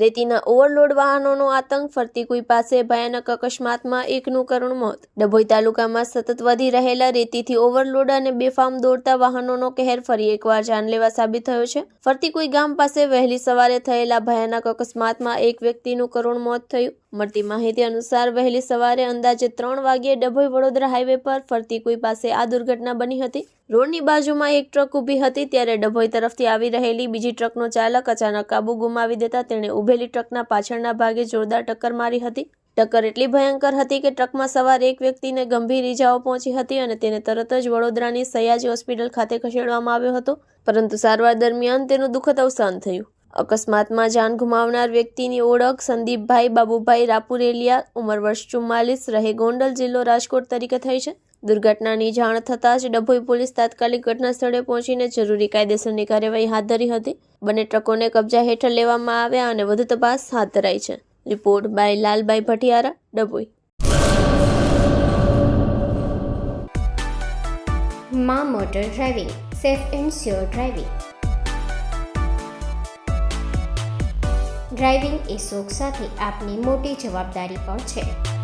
રેતીના overload વાહનોનો આતંક, ફરતી કોઈ પાસે ભયાનક અકસ્માતમાં એકનું કરુણ મોત. ડભોઈ તાલુકામાં સતત વધી રહેલા રેતીથી ઓવરલોડ અને બેફામ દોડતા વાહનોનો કહેર ફરી એકવાર જાનલેવા સાબિત થયો છે. ફરતી કોઈ ગામ પાસે વહેલી સવારે થયેલા ભયાનક અકસ્માતમાં એક વ્યક્તિનું કરુણ મોત થયું. મળતી માહિતી અનુસાર, વહેલી સવારે અંદાજે ત્રણ વાગ્યે ડભોઈ વડોદરા હાઈવે પર ફરતી કોઈ પાસે આ દુર્ઘટના બની હતી. રોડની બાજુમાં એક ટ્રક ઊભી હતી ત્યારે ડભોઈ તરફથી આવી રહેલી બીજી ટ્રકનો ચાલક અચાનક કાબુ ગુમાવી દેતા તેણે ઊભેલી ટ્રકના પાછળના ભાગે જોરદાર ટક્કર મારી હતી. ટક્કર એટલી ભયંકર હતી કે ટ્રકમાં સવાર એક વ્યક્તિને ગંભીર ઈજાઓ પહોંચી હતી અને તેને તરત જ વડોદરાની સયાજી હોસ્પિટલ ખાતે ખસેડવામાં આવ્યો હતો. પરંતુ સારવાર દરમિયાન તેનું દુઃખદ અવસાન થયું. અકસ્માતમાં જાન ગુમાવનાર વ્યક્તિની ઓળખ સંદીપભાઈ બાબુભાઈ રાપુરેલિયા, ઉંમર વર્ષ ચુમ્માલીસ રહે ગોંડલ જિલ્લો રાજકોટ તરીકે થઈ છે. દુર્ઘટનાની જાણ થતાં જ ડભોઈ પોલીસ તાત્કાલિક ઘટના સ્થળે પહોંચીને જરૂરી કાયદેસરની કાર્યવાહી હાથ ધરી હતી. બંને ટ્રકોને કબજા હેઠળ લેવામાં આવ્યા અને વધુ તપાસ હાથ ધરાઈ છે. Report by Lalbhai Bhatiyara, Dabhoi. મા motor driving, safe and sure driving. Driving એ શોખ સાથે આપની મોટી જવાબદારી પણ છે.